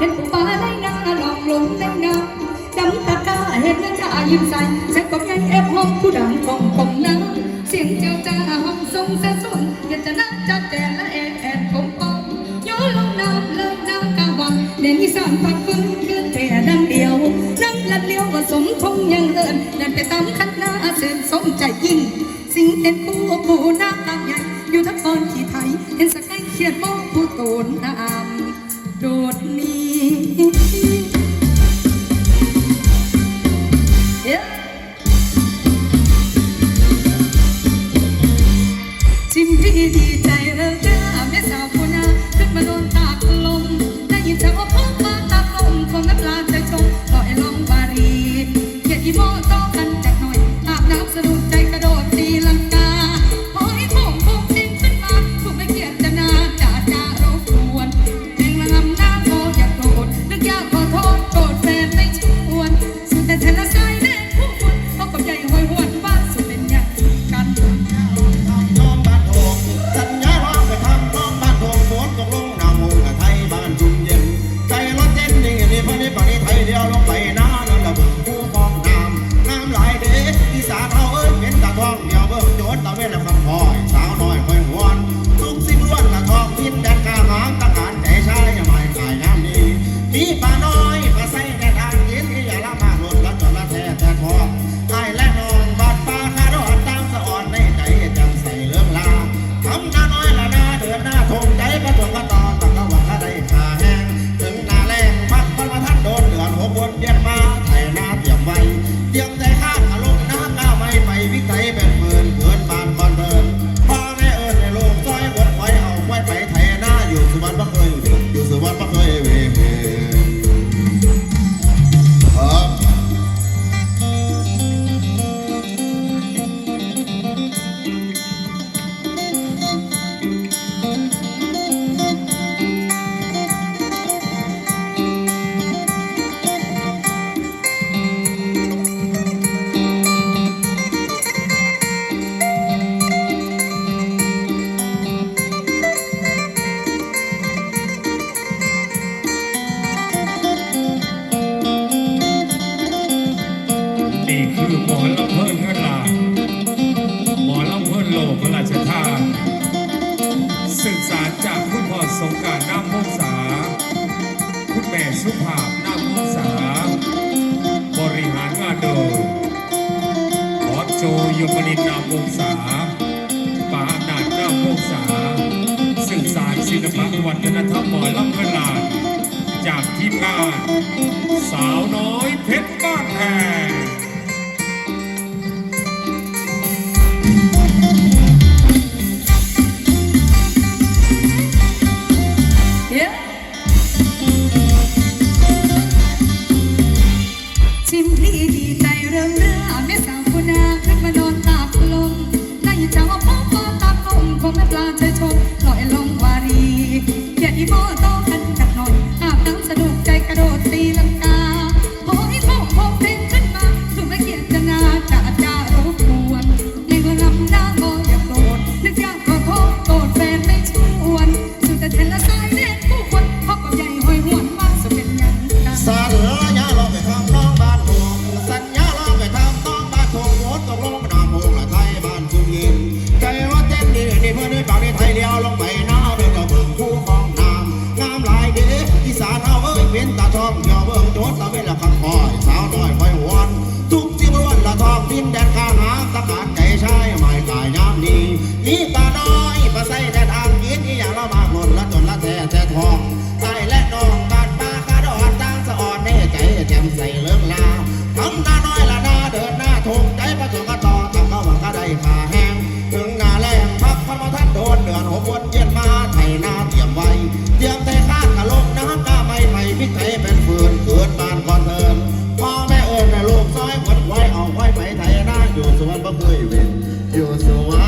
เห็นผู้ป่าได้นั่งลองลงได้นั่งดำตาตาเห็นน้ำตาะยิ้มใส่ใช้กบใหญ่แอฟห้องผู้ดังของของนั่งเสียงเจ้าจ้าห้องทรงเส้นสนอยากจะนั่งจัดแจ๋และเอบแอบผมปองย้อนลงน้ำเลิกน้ำกะวังเด่นอีสานพักฟื้เคือแต่ดังเดียวนั่งลัดเลี้ยวผสมคงยังเอินเดินไปตามคันหน้าเสื่อมสมใจยิ่งสิ่งเต็นคู่ผู้น้ำตาใหญ่อยู่ทั้งคนขีด ลำเพิ่งเงินลาหมอล่ำเพิ่งโลกราชทานสืบสารจากคุณพ่อสงการน้ำมงสา คุณแม่สุภาพน้ำมงสา บริหารงานโดยขอโจยมนินน้ำมงสาปานาดน้ำมงสาสืบสารศิลปะวัฒนธรรมหมอลำกลาจากทีมงาน สาวน้อยเพชรบ้านแพง You're the one.